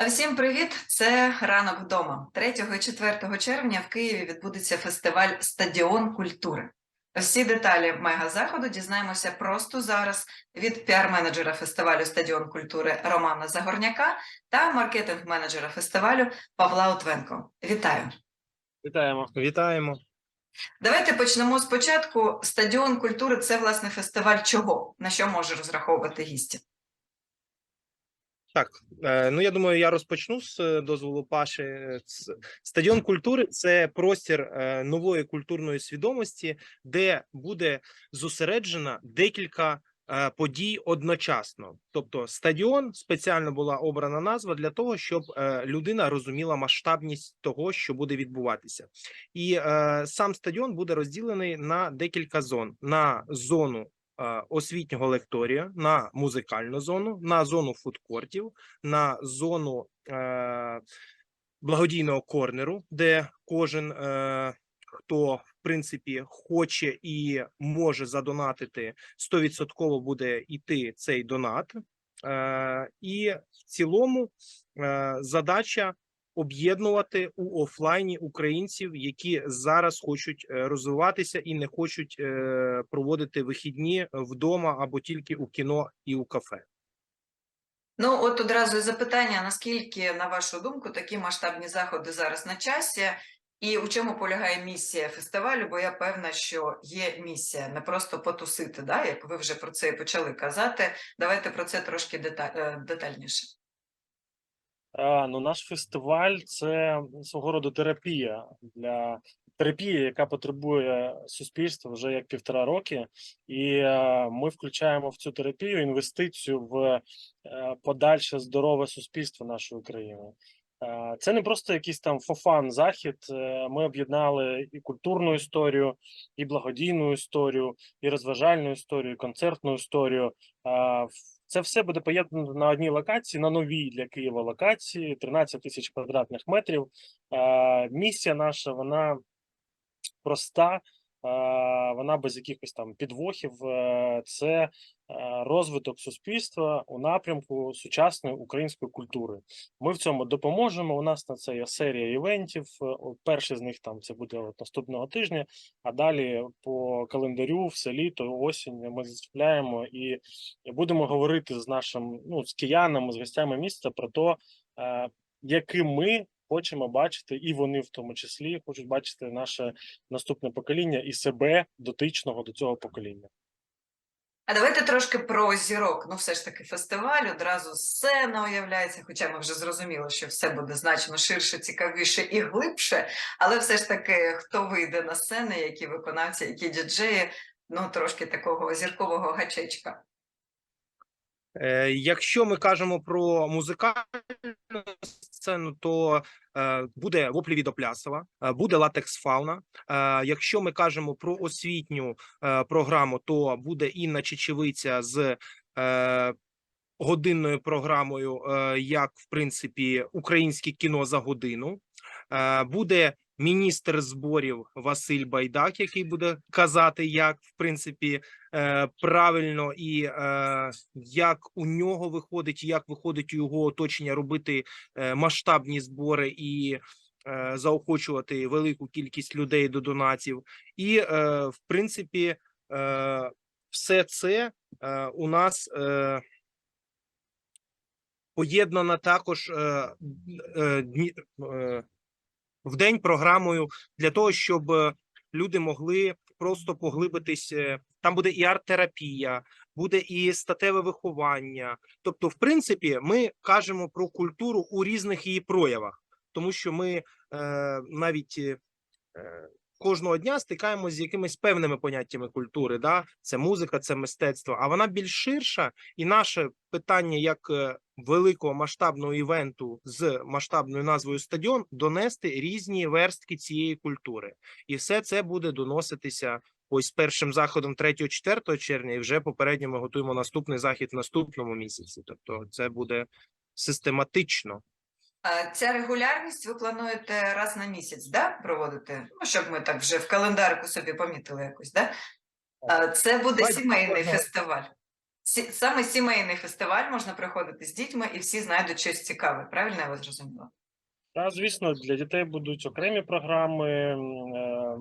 А Всім привіт! Це ранок вдома. 3 і 4 червня в Києві відбудеться фестиваль Стадіон культури. Всі деталі мегазаходу дізнаємося просто зараз від піар-менеджера фестивалю Стадіон культури Романа Загорняка та маркетинг-менеджера фестивалю Павла Утвенко. Вітаю! Вітаємо. Вітаємо. Давайте почнемо спочатку. Стадіон культури це власне фестиваль чого? На що може розраховувати гісті? Так, е, ну я думаю, я розпочну з е, дозволу Паші. Е, Стадіон культури це простір нової культурної свідомості, де буде зосереджена декілька подій одночасно. Тобто, стадіон спеціально була обрана назва для того, щоб людина розуміла масштабність того, що буде відбуватися. І сам стадіон буде розділений на декілька зон: на зону освітнього лекторія, на музикальну зону, на зону фудкортів, на зону е, благодійного корнеру, де кожен, е, хто в принципі хоче і може задонатити, 100% буде йти цей донат. Е, і в цілому е, задача об'єднувати у офлайні українців, які зараз хочуть е, розвиватися і не хочуть е, проводити вихідні вдома або тільки у кіно і у кафе. Ну, от одразу запитання: наскільки, на вашу думку, такі масштабні заходи зараз на часі, і у чому полягає місія фестивалю? Бо я певна, що є місія не просто потусити, да, як ви вже про це і почали казати. Давайте про це трошки дета- е, детальніше. Ну, наш фестиваль це свого роду терапія для терапії, яка потребує суспільства вже як півтора роки, і е, ми включаємо в цю терапію інвестицію в е, подальше здорове суспільство нашої країни. Е, Це не просто якийсь там фофан захід. Ми об'єднали і культурну історію, і благодійну історію, і розважальну історію, і концертну історію. Це все буде поєднано на одній локації, на новій для Києва локації, 13 тисяч квадратних метрів. Місія наша вона проста, вона без якихось там підвохів. е, Це е, розвиток суспільства у напрямку сучасної української культури. Ми в цьому допоможемо. У нас на це є серія івентів. Е, Перший з них там це буде от наступного тижня. А далі по календарю, все літо, осінь ми зачіпляємо і будемо говорити з нашим ну з киянами, з гостями міста про те, е, яким ми хочемо бачити, і вони в тому числі хочуть бачити наше наступне покоління і себе дотичного до цього покоління. А давайте трошки про зірок. Ну, все ж таки, фестиваль одразу сцена уявляється, хоча ми вже зрозуміли, що все буде значно ширше, цікавіше і глибше. Але все ж таки, хто вийде на сцени, які виконавці, які діджеї, ну трошки такого зіркового гачечка. Е, Якщо ми кажемо про музикальну сцену, то е, буде воплі від Оплясова, е, буде латекс фауна. Якщо ми кажемо про освітню програму, то буде Інна Чечевиця з годинною програмою, як в принципі українське кіно за годину. Буде міністр зборів Василь Байдак, який буде казати, як в принципі е, правильно і е, як у нього виходить, як виходить у його оточення робити е, масштабні збори і заохочувати велику кількість людей до донатів. І в принципі, все це у нас. Поєднана також в день програмою для того, щоб е, люди могли просто поглибитись. е, Там буде і арт-терапія, буде і статеве виховання. Тобто, в принципі, ми кажемо про культуру у різних її проявах, тому що ми е, навіть е, кожного дня стикаємося з якимись певними поняттями культури. Да? Це музика, це мистецтво, а вона більш ширша, і наше питання як е, великого масштабного івенту з масштабною назвою стадіон донести різні верстки цієї культури, і все це буде доноситися. Ось першим заходом 3-4 червня, і вже попередньо ми готуємо наступний захід в наступному місяці. Тобто, це буде систематично. Ця регулярність ви плануєте раз на місяць, да, проводити? Ну, щоб ми так вже в календарику собі помітили якось, да? Це буде сімейний фестиваль. саме сімейний фестиваль можна приходити з дітьми, і всі знайдуть щось цікаве. Правильно я вас зрозуміла? Та, звісно, для дітей будуть окремі програми, е,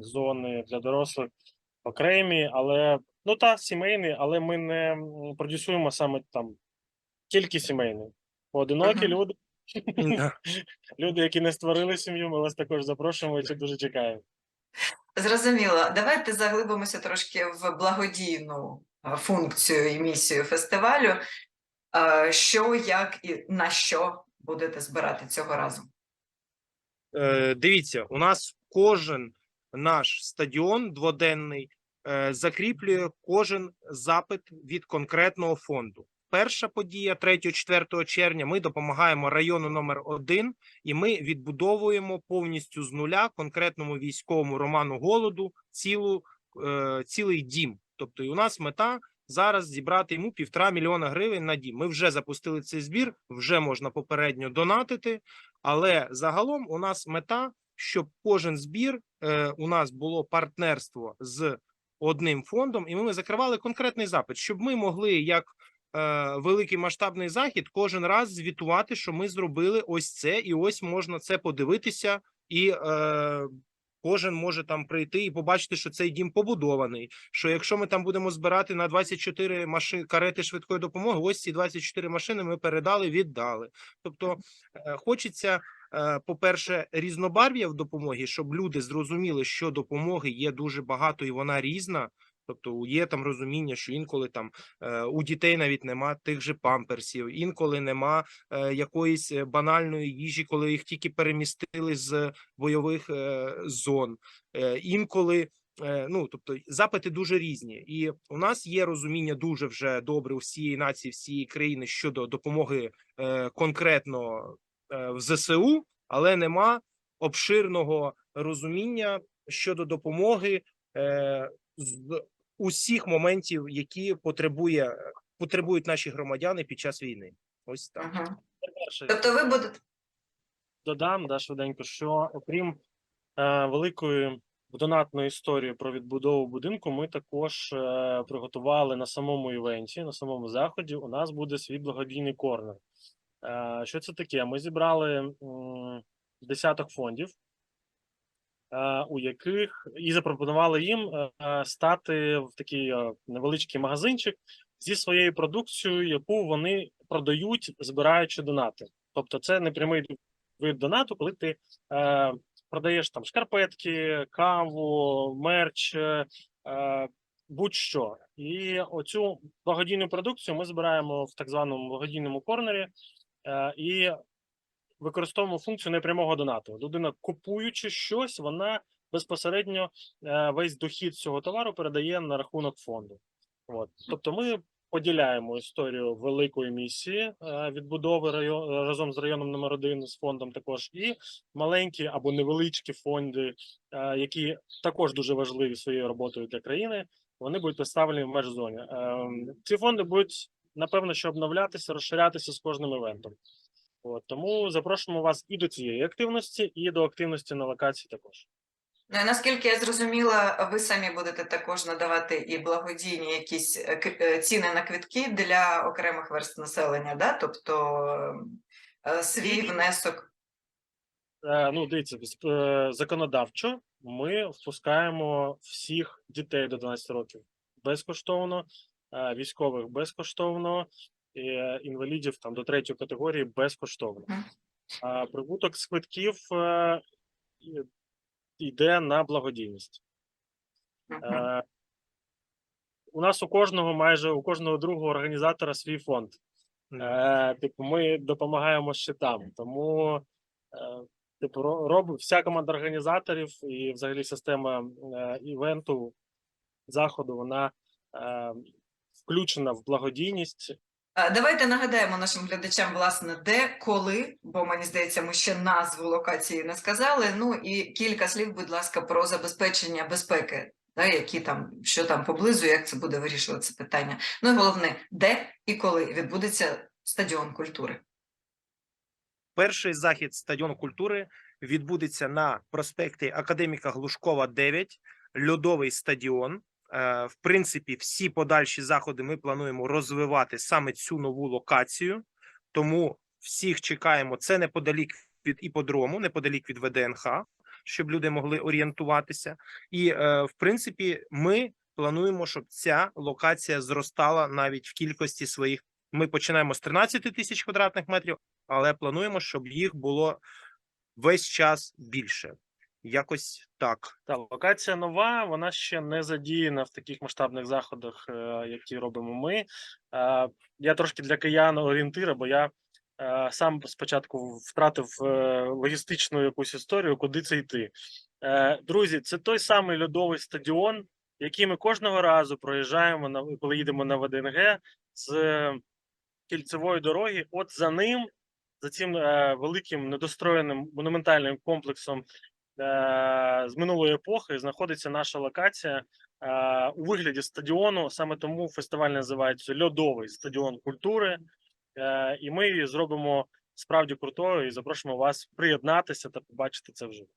зони для дорослих окремі, але ну та сімейні, але ми не продюсуємо саме там тільки сімейні. Поодинокі Мгм. люди, Да. люди, які не створили сім'ю, ми вас також запрошуємо і це дуже чекаємо. Зрозуміло. Давайте заглибимося трошки в благодійну функцію і місію фестивалю. Що, як і на що будете збирати цього разу? Е, Дивіться, у нас кожен наш стадіон дводенний е, закріплює кожен запит від конкретного фонду. Перша подія 3-4 червня. Ми допомагаємо району номер 1 і ми відбудовуємо повністю з нуля конкретному військовому Роману Голоду цілу е, цілий дім. Тобто, і у нас мета зараз зібрати йому півтора мільйона гривень на дім. Ми вже запустили цей збір, вже можна попередньо донатити. Але загалом у нас мета, щоб кожен збір е, у нас було партнерство з одним фондом, і ми закривали конкретний запит, щоб ми могли як великий масштабний захід кожен раз звітувати, що ми зробили ось це, і ось можна це подивитися, і е, кожен може там прийти і побачити, що цей дім побудований. Що якщо ми там будемо збирати на 24 машин карети швидкої допомоги, ось ці 24 машини ми передали, віддали. Тобто е, хочеться, е, по-перше, різнобарв'я в допомогі, щоб люди зрозуміли, що допомоги є дуже багато і вона різна. Тобто є там розуміння, що інколи там е, у дітей навіть нема тих же памперсів, інколи нема е, якоїсь е, банальної їжі, коли їх тільки перемістили з бойових зон. Інколи ну тобто запити дуже різні, і у нас є розуміння дуже вже добре у всієї нації, всієї країни щодо допомоги е, конкретно е, в ЗСУ, але нема обширного розуміння щодо допомоги е, з усіх моментів, які потребує потребують наші громадяни під час війни. Ось так. Мгм. Тобто ви будете додам да, швиденько, що окрім е, великої донатної історії про відбудову будинку, ми також е, приготували на самому івенті, на самому заході. У нас буде свій благодійний корнер. Е, що це таке? Ми зібрали м, десяток фондів, е, у яких і запропонували їм е, е, стати в такий е, невеличкий магазинчик зі своєю продукцією, яку вони продають, збираючи донати. Тобто, це не прямий вид донату, коли ти е, продаєш там шкарпетки, каву, мерч, е, е, будь-що. І оцю благодійну продукцію ми збираємо в так званому благодійному корнері е, і використовуємо функцію непрямого донату. Людина, купуючи щось, вона безпосередньо е, весь дохід цього товару передає на рахунок фонду. От. Тобто ми поділяємо історію великої місії е, відбудови район разом з районом номер 1 з фондом також і маленькі або невеличкі фонди, е, які також дуже важливі своєю роботою для країни. Вони будуть представлені в межзоні. Е, ці фонди будуть напевно, що обновлятися, розширятися з кожним івентом. От, тому запрошуємо вас і до цієї активності, і до активності на локації також. Ну, і наскільки я зрозуміла, ви самі будете також надавати і благодійні якісь е, е, ціни на квитки для окремих верст населення, да? тобто е, свій внесок. Ну, дивіться, законодавчо ми впускаємо всіх дітей до 12 років безкоштовно, військових безкоштовно, інвалідів там до третьої категорії безкоштовно. А прибуток з квитків е, йде на благодійність. Е, у нас у кожного, майже у кожного другого організатора свій фонд. Е, типу, ми допомагаємо ще там. Тому, е, типу, роб, вся команда організаторів і взагалі система е, івенту, заходу, вона е, включена в благодійність. А, Давайте нагадаємо нашим глядачам, власне, де, коли, бо мені здається, ми ще назву локації не сказали. Ну і кілька слів, будь ласка, про забезпечення безпеки, да, які там, що там поблизу, як це буде вирішувати питання. Ну і головне, де і коли відбудеться стадіон культури. Перший захід стадіон культури відбудеться на проспекті Академіка Глушкова, 9, льодовий стадіон. Е, в принципі, всі подальші заходи ми плануємо розвивати саме цю нову локацію. Тому всіх чекаємо. Це неподалік від іподрому, неподалік від ВДНХ, щоб люди могли орієнтуватися. І е, в принципі, ми плануємо, щоб ця локація зростала навіть в кількості своїх. Ми починаємо з 13 тисяч квадратних метрів, але плануємо, щоб їх було весь час більше. Якось так. Та локація нова, вона ще не задіяна в таких масштабних заходах, е, які робимо ми. Е, Я трошки для киян орієнтира, бо я е, сам спочатку втратив логістичну якусь історію, куди це йти. Друзі, це той самий льодовий стадіон, який ми кожного разу проїжджаємо на коли їдемо на ВДНГ з кільцевої дороги. От за ним, за цим великим недостроєним монументальним комплексом з минулої епохи знаходиться наша локація е, у вигляді стадіону. Саме тому фестиваль називається Льодовий стадіон культури. Е, І ми зробимо справді крутою і запрошуємо вас приєднатися та побачити це вживу.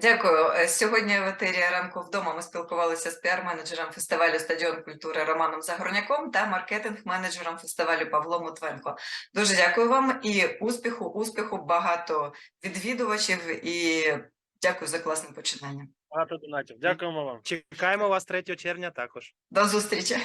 Дякую. Е, Сьогодні в етері ранку вдома ми спілкувалися з піар-менеджером фестивалю Стадіон культури Романом Загорняком та маркетинг-менеджером фестивалю Павлом Утвенко. Дуже дякую вам і успіху, успіху, багато відвідувачів і дякую за класне починання. Багато донатів. Дякуємо вам. Чекаємо вас 3 червня також. До зустрічі!